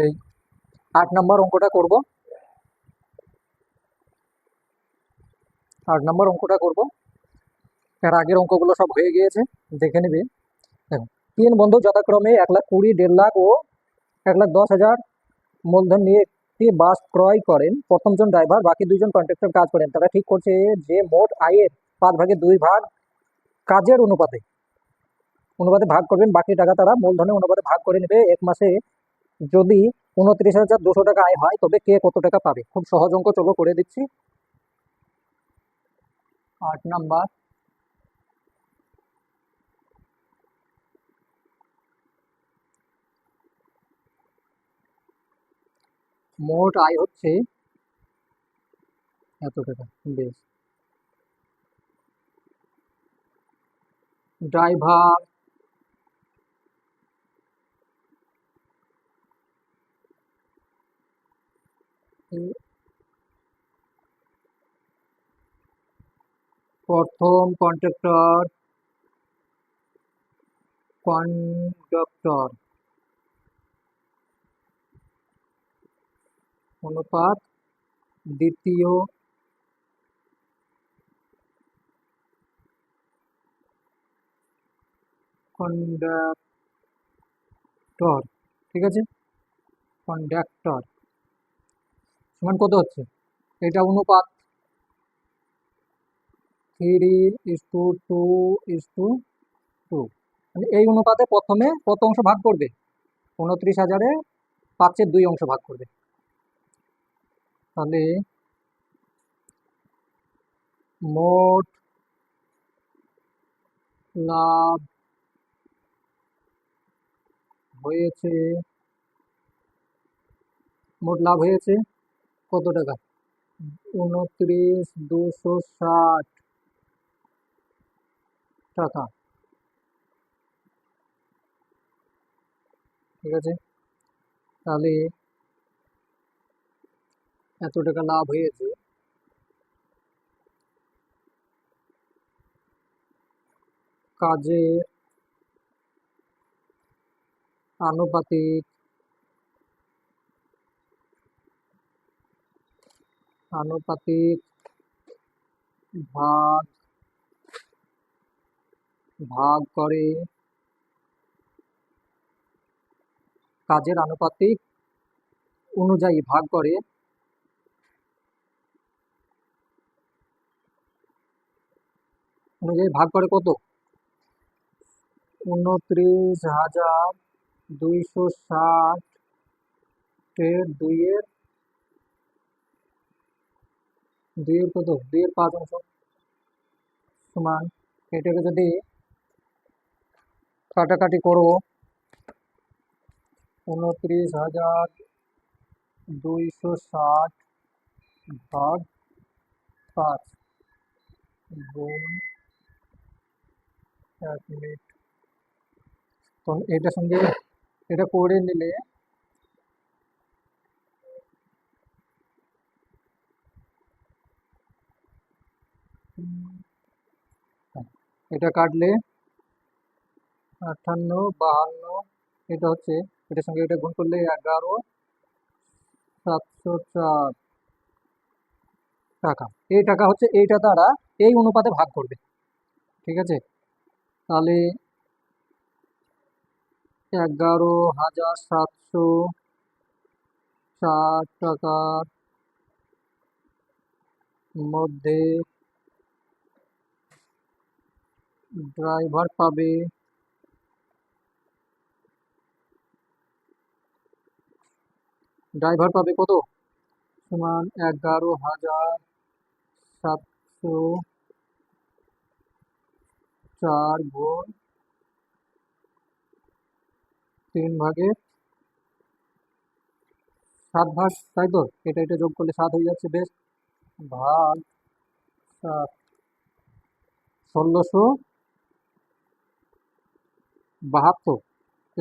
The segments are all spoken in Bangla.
এই আট নম্বর অঙ্কটা করব। আট নম্বর অঙ্কটা করব। এর আগের অঙ্কগুলো সব হয়ে গিয়েছে, দেখে নেবে। দেখো, তিন বন্ধু যথাক্রমে এক লাখ কুড়ি, দেড় লাখ ও এক লাখ দশ হাজার মূলধন নিয়ে একটি বাস ক্রয় করেন। প্রথমজন ড্রাইভার, বাকি দুইজন কন্ট্রাক্টর কাজ করেন। তারা ঠিক করছে যে মোট আয়ের পাঁচ ভাগে দুই ভাগ কাজের অনুপাতে। অনুপাতে ভাগ করবেন, বাকি টাকা তারা মূলধনের অনুপাতে ভাগ করে নেবে। এক মাসে যদি উনত্রিশ হাজার দুশো টাকা আয় হয়, তবে কে কত টাকা পাবে? খুব সহজ অঙ্ক, চলো করে দিচ্ছি। আট নাম্বার। মোট আয় হচ্ছে এত টাকা, বেশ। ড্রাইভার প্রথম কন্ট্রাক্টর কন্ডাক্টর। অনুপাত দ্বিতীয়। কন্ডাক্টর ঠিক আছে? কন্ডাক্টর। সমান কত হচ্ছে? এটা অনুপাত three is to two two is to two এই অনুপাতে প্রথমে কত অংশ ভাগ করবে? উনত্রিশ হাজারে পাঁচের দুই অংশ ভাগ করবে। তাহলে মোট লাভ হয়েছে, মোট লাভ হয়েছে কত টাকা? উনত্রিশ, দুশো ষাট টাকা। ঠিক আছে? তাহলে এত টাকা লাভ হয়েছে। কাজের আনুপাতিক আনুপাতিক ভাগ ভাগ করে কাজের আনুপাতিক অনুযায়ী ভাগ করে অনুযায়ী ভাগ করে কত? উনত্রিশ হাজার দুইশো ষাট এর দুইয়ের দুইয়ের কত? দুইয়ের পাঁচ অংশ সমান। এটাকে যদি কাটাকাটি করো, উনত্রিশ হাজার দুইশো ষাট ভাগ পাঁচ গুণ এক মিনিট। তো এটার সঙ্গে এটা করে নিলে এটা কাটলে আটান্ন বাহান্ন, এটা হচ্ছে, এটার সঙ্গে এটা গুণ করলে এগারো, সাতশো চার টাকা। এই টাকা হচ্ছে, এইটা তারা এই অনুপাতে ভাগ করবে। ঠিক আছে? তাহলে এগারো হাজার সাতশো চার টাকার মধ্যে ড্রাইভার পাবে। ড্রাইভার পাবে কত? সমান এগারো হাজার সাতশো চার গুণ তিন ভাগে সাত ভাগ, তাই তো? এটা এটা যোগ করলে সাত হয়ে যাচ্ছে, বেশ। ভাগ সাত, ষোলোশো বাহাত্তর।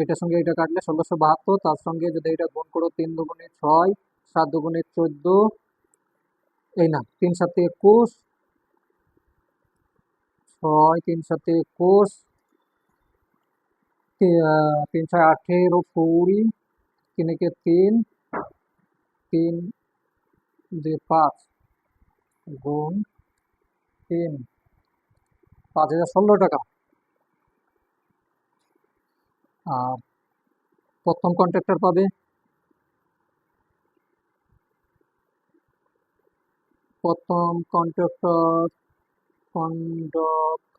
এটার সঙ্গে এটা কাটলে ষোলোশো বাহাত্তর, তার সঙ্গে যদি এটা গুণ করো তিন দুগুণে ছয়, সাত দুগুণে চোদ্দ, এই না, তিন সাতে একুশ, ছয়, তিন সাতে একুশ, তি- তিন ছয় আঠেরো, কুড়ি, তিন একে তিন তিন দুই পাঁচ, গুণ তিন, পাঁচ হাজার ষোলো টাকা। প্রথম কন্ট্রাক্টর পাবে। প্রথম কন্ট্রাক্টর কন্ডক্টর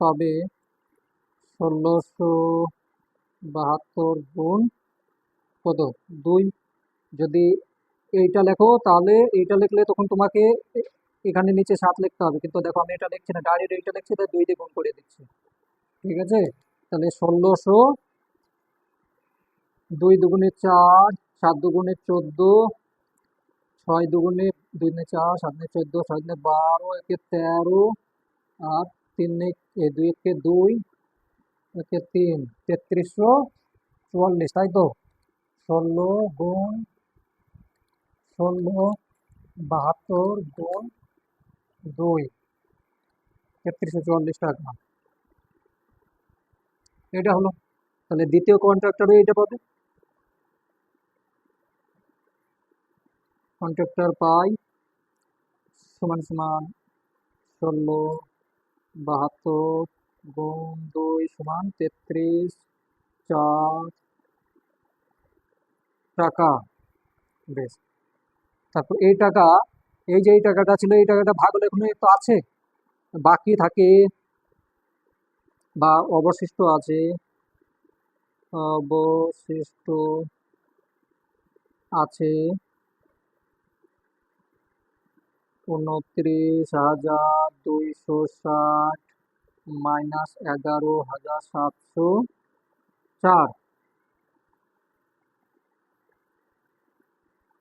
পাবে ষোলোশো বাহাত্তর গুণ কত? দুই। যদি এইটা লেখো, তাহলে এইটা লিখলে তখন তোমাকে এখানে নিচে সাত লিখতে হবে। কিন্তু দেখো আমি এটা লিখছি না, ডাইরেক্ট এইটা লিখছি, তাই দুই দিয়ে গুণ করে দিচ্ছি। ঠিক আছে? তাহলে ষোলোশো দুই দুগুণে চার, সাত দুগুণে চোদ্দ, ছয় দুগুণে দুই দুগুণে চার, সাত দুগুণে চোদ্দ, ছয় দুগুণে বারো, একে তেরো, আর তিন এ দুই একে দুই, একে তিন, তেত্রিশশো চুয়াল্লিশ, তাই তো? ষোলো গুণ, ষোলো বাহাত্তর গুণ দুই তেত্রিশশো চুয়াল্লিশ টাকা এটা হলো তাহলে দ্বিতীয় কন্ট্রাক্টরও এটা পাবে কন্ট্রাক্টর পাই সমান সমান ষোলো বাহাত্তর গুণ দুই সমান তেত্রিশ চার টাকা বেশ তারপর এই টাকা এই যে এই টাকাটা ছিল, এই টাকাটা ভাগ হলে এখনও তো আছে। বাকি থাকে বা অবশিষ্ট আছে। অবশিষ্ট আছে উনত্রিশ হাজার দুইশো ষাট মাইনাস এগারো হাজার সাতশো চার।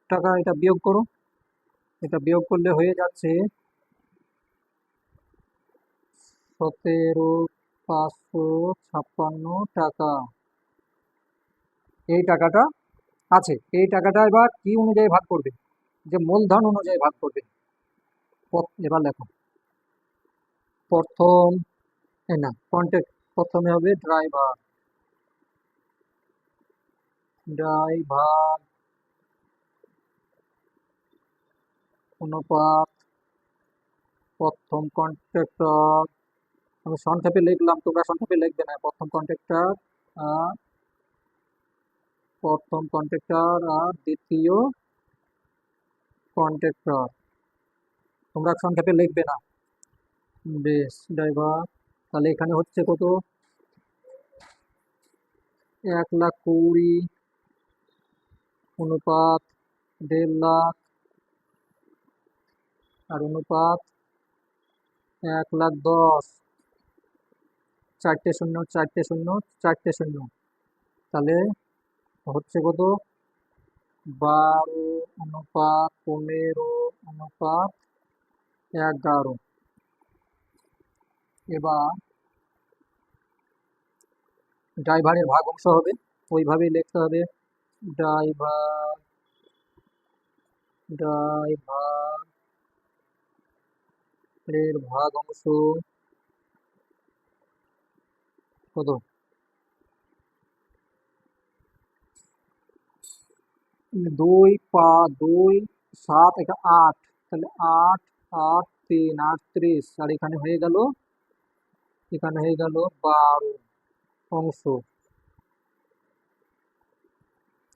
টাকা এটা বিয়োগ করো। এটা বিয়োগ করলে হয়ে যাচ্ছে সতেরো পাঁচশো ছাপ্পান্ন টাকা। এই টাকাটা আছে, এই টাকাটা এবার কি অনুযায়ী ভাগ করবে? যে মূলধন অনুযায়ী ভাগ করবে। এবার লেখো প্রথম না কন্ট্যাক্ট প্রথমে হবে ড্রাইভার ড্রাইভার অনুপাত, প্রথম কন্ট্রাক্টর আমি সংক্ষেপে লিখলাম, তোমরা সংক্ষেপে লিখবে না। প্রথম কন্ট্রাক্টর প্রথম কন্ট্রাক্টর আর দ্বিতীয় কন্ট্রাক্টর তোমরা সংক্ষেপে লিখবে না। বেশ, ড্রাইভার, তাহলে এখানে হচ্ছে কত? এক লাখ কুড়ি, অনুপাত দেড় লাখ আর অনুপাত এক লাখ দশ। চারটে শূন্য চারটে শূন্য চারটে শূন্য। তাহলে হচ্ছে কত? বারো অনুপাত, পনেরো অনুপাত এগারো। এবার ড্রাইভারের ভাগ অংশ হবে, ওইভাবেই লিখতে হবে। ড্রাইভার ড্রাইভার এর ভাগ অংশ কত? দুই পা দুই, সাত, এটা আট। তাহলে আট আট, তিন আটত্রিশ আর এখানে হয়ে গেল, এখানে হয়ে গেল বারো অংশ।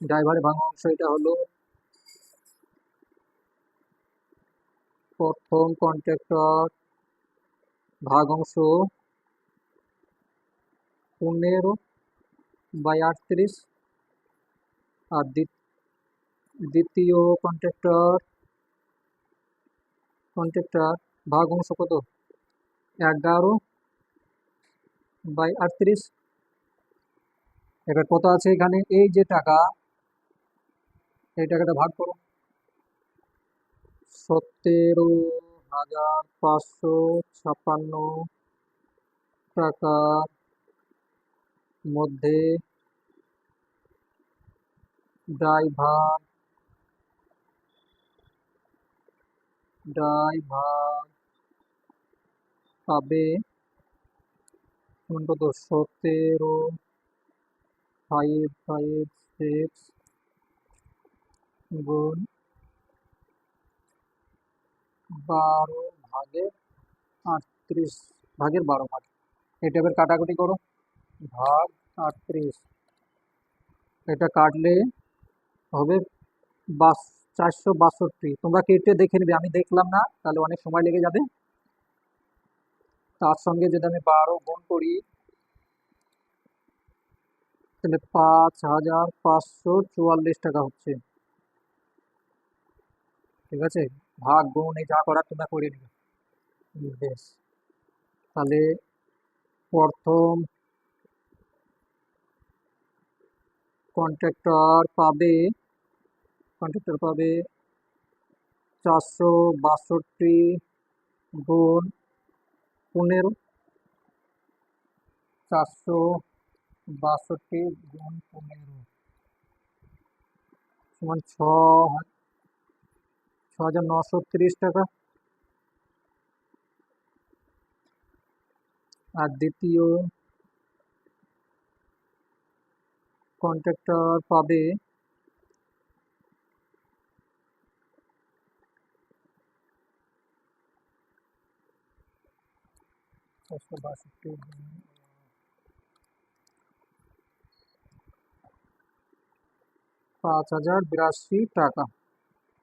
ড্রাইভারের ভাঙা অংশ এটা হলো প্রথম কন্ট্রাক্টর ভাগ অংশ পনেরো বাই আটত্রিশ। আর দ্বিত- দ্বিতীয় কন্ট্রাক্টর কন্ট্রাক্টর ভাগ অংশ কত? এগারো বাই আটত্রিশ। এবার কত আছে এখানে? এই যে টাকা, এই টাকাটা ভাগ করো সতেরো হাজার পাঁচশো ছাপ্পান্ন টাকার মধ্যে ড্রাইভার ড্রাইভার পাবে কত সতেরো ফাইভ ফাইভ সিক্স গুণ বারো ভাগের আটত্রিশ, ভাগের বারো ভাগ এটা এবার কাটাকুটি করো। ভাগ আটত্রিশ। এটা কাটলে হবে বাস, চারশো বাষট্টি। তোমরা কেটে দেখে নেবে? আমি দেখলাম না, তাহলে অনেক সময় লেগে যাবে। তার সঙ্গে যদি আমি বারো গুণ করি, তাহলে পাঁচ হাজার পাঁচশো চুয়াল্লিশ টাকা হচ্ছে। ঠিক আছে? ভাগ গুণ এই যা করার তোমরা করে নেবে বেশ। তাহলে প্রথম কন্ট্রাক্টর পাবে কন্ট্রাক্টর পাবে চারশো বাষট্টি গুণ পনেরো। চারশো বাষট্টি গুণ পনেরো। সমান ছ হাজার নশো তিরিশ টাকা আর দ্বিতীয় কন্ট্রাক্টর পাবে চারশো বাষট্টি গুণ পাঁচ হাজার বিরাশি টাকা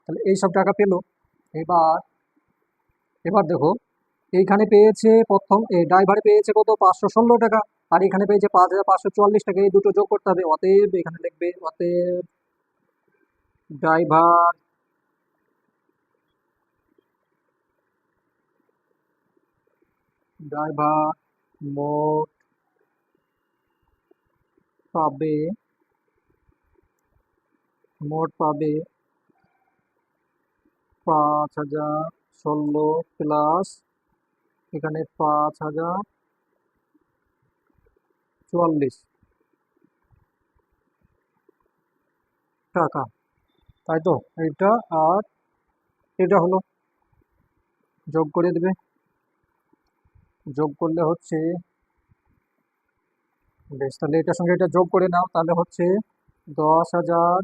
তাহলে এই সব টাকা পেল। এবার এবার দেখো, এইখানে পেয়েছে প্রথম ড্রাইভারে পেয়েছে কত? পাঁচশো ষোলো টাকা। আর এখানে পেয়েছে পাঁচ হাজার পাঁচশো চুয়াল্লিশ টাকা। এই দুটো যোগ করতে হবে। অতএব এখানে লিখবে, অতএব ড্রাইভার ড্রাইভার মোট পাবে মোট পাবে পাঁচ হাজার ষোলো প্লাস এখানে পাঁচ হাজার চুয়াল্লিশ। টাকা। তাই তো? এইটা আর এটা হলো। যোগ করে দেবে। যোগ করলে হচ্ছে বেশ, তাহলে এটার সঙ্গে এটা যোগ করে নাও। তাহলে হচ্ছে দশ হাজার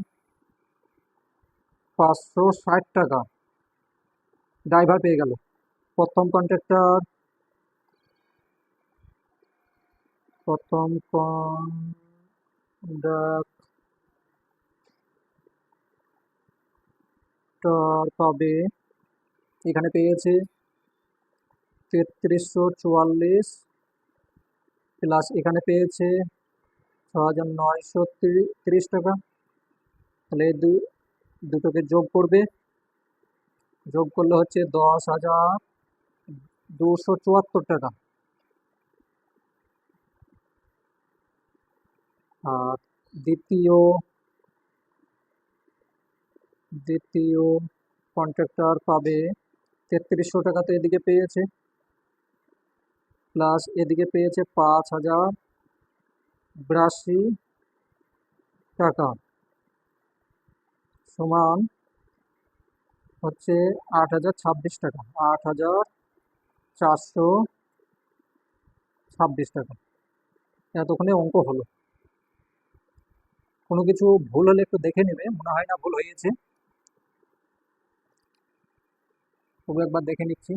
পাঁচশো ষাট টাকা। ড্রাইভার পেয়ে গেল। প্রথম কন্ট্রাক্টর প্রথম কন্ডাক্টর পাবে, এখানে পেয়েছে তেত্রিশশো চুয়াল্লিশ প্লাস এখানে পেয়েছে ছ হাজার নয়শো তিরিশ টাকা। তাহলে দুটোকে যোগ করবে। যোগ করলে হচ্ছে দশ হাজার দুশো চুয়াত্তর টাকা। আর দ্বিতীয় দ্বিতীয় কন্ট্রাক্টর পাবে তেত্রিশশো টাকা তো এদিকে পেয়েছে। প্লাস এদিকে পেয়েছে পাঁচ হাজার বিরাশি টাকা। সমান হচ্ছে আট হাজার ছাব্বিশ টাকা। আট হাজার চারশো ছাব্বিশ টাকা। এতক্ষণে অঙ্ক হলো। কোনো কিছু ভুল হলে একটু দেখে নেবে, মনে হয় না ভুল হয়েছে। তবু একবার দেখে নিচ্ছি।